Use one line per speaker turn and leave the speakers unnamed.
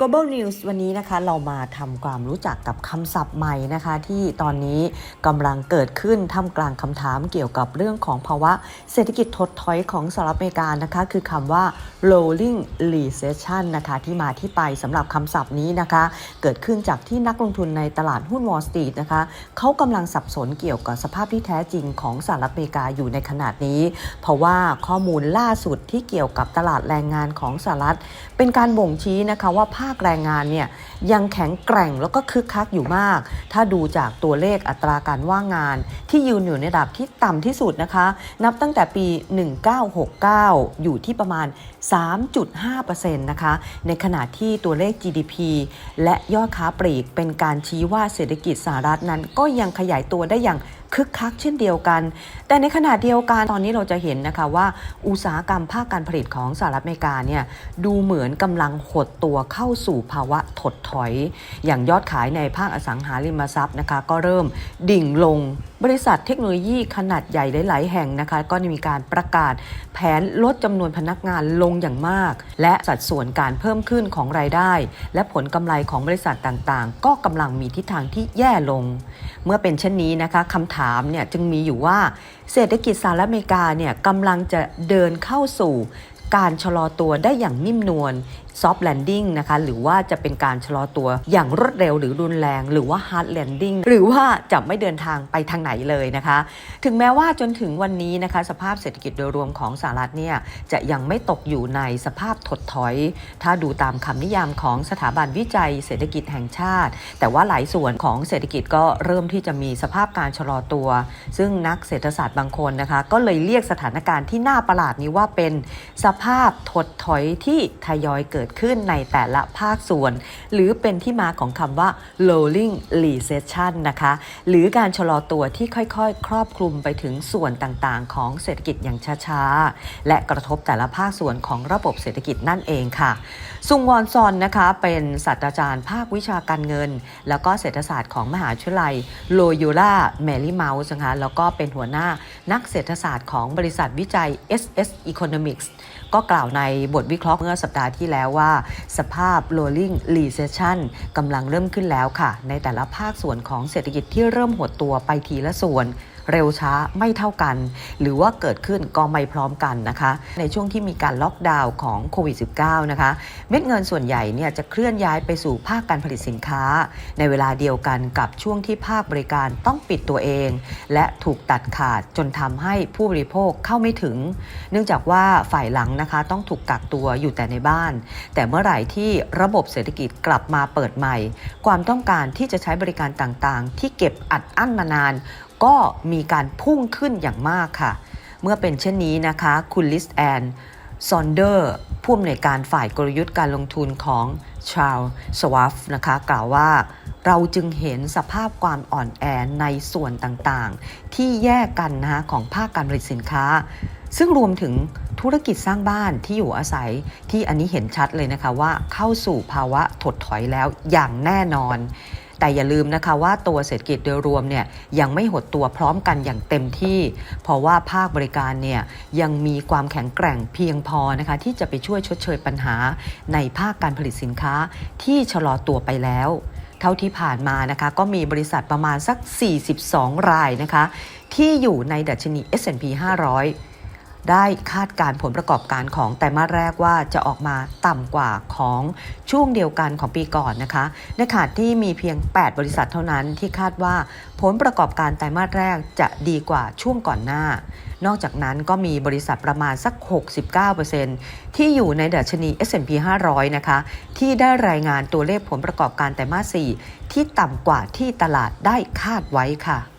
Global News วันนี้นะคะเรามาทำความรู้จักกับคำศัพท์ใหม่นะคะ ที่ตอนนี้กำลังเกิดขึ้นท่ามกลางคำถามเกี่ยวกับเรื่องของภาวะเศรษฐกิจถดถอยของสหรัฐอเมริกานะคะ คือคำว่า rolling recession นะคะที่มาที่ไปสำหรับคำศัพท์นี้นะคะ เกิดขึ้นจากที่นักลงทุนในตลาดหุ้น Wall Street นะคะเขากำลังสับสนเกี่ยวกับสภาพที่แท้จริงของสหรัฐอเมริกาอยู่ในขนาดนี้ เพราะว่าข้อมูลล่าสุดที่เกี่ยวกับตลาดแรงงานของสหรัฐ เป็นการบ่งชี้นะคะว่าภาาคแรงงานเนี่ยยังแข็งแกร่งแล้วก็คึกคักอยู่มาก ถ้าดูจากตัวเลขอัตราการว่างงาน ที่ยืนอยู่ในระดับที่ต่ำที่สุดนะคะ นับตั้งแต่ปี 1969 อยู่ที่ประมาณ 3.5%นะคะ ในขณะที่ตัวเลข GDP และยอดค้าปลีกเป็นการชี้ว่าเศรษฐกิจสหรัฐนั้นก็ยังขยายตัวได้อย่าง คึกคักเช่นเดียวกัน แต่ในขณะเดียวกันตอนนี้เราจะเห็นนะคะว่า อุตสาหกรรมภาคการผลิตของสหรัฐอเมริกาเนี่ยดูเหมือนกำลังหดตัวเข้าสู่ภาวะถดถอย อย่างยอดขายในภาคอสังหาริมทรัพย์นะคะ ก็เริ่มดิ่งลงบริษัทเทคโนโลยีขนาดใหญ่หลาย ๆ แห่งนะคะ ก็มีการประกาศแผนลดจำนวนพนักงานลงอย่างมาก และสัดส่วนการเพิ่มขึ้นของรายได้ และผลกำไรของบริษัทต่าง ๆ ก็กำลังมีทิศทางที่แย่ลง เมื่อเป็นเช่นนี้นะคะคำถามเนี่ยจึงมีอยู่ว่าเศรษฐกิจสหรัฐอเมริกาเนี่ยกำลังจะเดินเข้าสู่การชะลอตัวได้อย่างนิ่มนวล soft landing นะคะหรือว่าจะเป็นการชะลอตัวอย่างรวดเร็วหรือรุนแรง หรือว่า hard landing หรือว่าจะไม่เดินทางไปทางไหนเลยนะคะ ถึงแม้ว่าจนถึงวันนี้นะคะสภาพเศรษฐกิจโดยรวมของสหรัฐเนี่ยจะยังไม่ตกอยู่ในสภาพถดถอย ถ้าดูตามคำนิยามของสถาบันวิจัยเศรษฐกิจแห่งชาติ แต่ว่าหลายส่วนของเศรษฐกิจก็เริ่มที่จะมีสภาพการชะลอตัว ซึ่งนักเศรษฐศาสตร์บางคนนะคะก็เลยเรียกสถานการณ์ที่น่าประหลาดนี้ว่าเป็นสภาพถดถอยที่ทยอยเกิดดขึ้นในแต่ละภาคส่วน หรือเป็นที่มาของคำว่า rolling recession นะคะ หรือการชะลอตัวที่ค่อยๆ ครอบคลุมไปถึงส่วนต่างๆ ของเศรษฐกิจอย่างช้าๆ และกระทบแต่ละภาคส่วนของระบบเศรษฐกิจนั่นเองค่ะ ซุงวอนซอนนะคะเป็นศาสตราจารย์ภาควิชาการเงิน แล้วก็เศรษฐศาสตร์ของมหาวิทยาลัยโลโยล่าแมรี่เมาส์นะคะแล้วก็เป็นหัวหน้านักเศรษฐศาสตร์ของบริษัทวิจัย SS Economics ก็กล่าวในบทวิเคราะห์เมื่อสัปดาห์ที่แล้วว่า สภาพ rolling recession กำลังเริ่มขึ้นแล้วค่ะ ในแต่ละภาคส่วนของเศรษฐกิจที่เริ่มหดตัวไปทีละส่วน เร็วช้าไม่เท่ากัน หรือว่าเกิดขึ้นก็ไม่พร้อมกันนะคะ ในช่วงที่มีการล็อกดาวน์ของโควิด -19 นะคะ เม็ดเงินส่วนใหญ่เนี่ยจะเคลื่อนย้ายไปสู่ภาคการผลิตสินค้า ในเวลาเดียวกันกับช่วงที่ภาคบริการต้องปิดตัวเอง และถูกตัดขาดจนทำให้ผู้บริโภคเข้าไม่ถึง เนื่องจากว่าฝ่ายหลังนะคะต้องถูกกักตัวอยู่แต่ในบ้าน แต่เมื่อไหร่ที่ระบบเศรษฐกิจกลับมาเปิดใหม่ ความต้องการที่จะใช้บริการต่างๆ ที่เก็บอัดอั้นมานาน ก็มีการพุ่งขึ้นอย่างมากค่ะ เมื่อเป็นเช่นนี้นะคะ คุณลิสแอนซอนเดอร์ผู้อำนวยการฝ่ายกลยุทธ์การลงทุนของชาลสวาฟนะคะ กล่าวว่าเราจึงเห็นสภาพความอ่อนแอในส่วนต่างๆ ที่แยกกันนะคะของภาคการผลิตสินค้า ซึ่งรวมถึงธุรกิจสร้างบ้านที่อยู่อาศัยที่อันนี้เห็นชัดเลยนะคะว่าเข้าสู่ภาวะถดถอยแล้วอย่างแน่นอน แต่อย่าลืมนะคะว่าตัวเศรษฐกิจโดยรวมเนี่ยยังไม่หดตัวพร้อมกันอย่างเต็มที่ เพราะว่าภาคบริการเนี่ยยังมีความแข็งแกร่งเพียงพอนะคะที่จะไปช่วยชดเชยปัญหาในภาคการผลิตสินค้าที่ชะลอตัวไปแล้วเท่าที่ผ่านมานะคะก็มีบริษัทประมาณสัก 42 รายนะคะที่อยู่ในดัชนี S&P 500 ได้คาดการผลประกอบการของไตรมาสแรกว่าจะออกมาต่ำกว่าของช่วงเดียวกันของปีก่อนนะคะ ในขณะที่มีเพียง 8 บริษัทเท่านั้นที่คาดว่าผลประกอบการไตรมาสแรกจะดีกว่าช่วงก่อนหน้า นอกจากนั้นก็มีบริษัทประมาณสัก 69%ที่อยู่ในดัชนี S&P 500 นะคะ ที่ได้รายงานตัวเลขผลประกอบการไตรมาส 4 ที่ต่ำกว่าที่ตลาดได้คาดไว้ค่ะ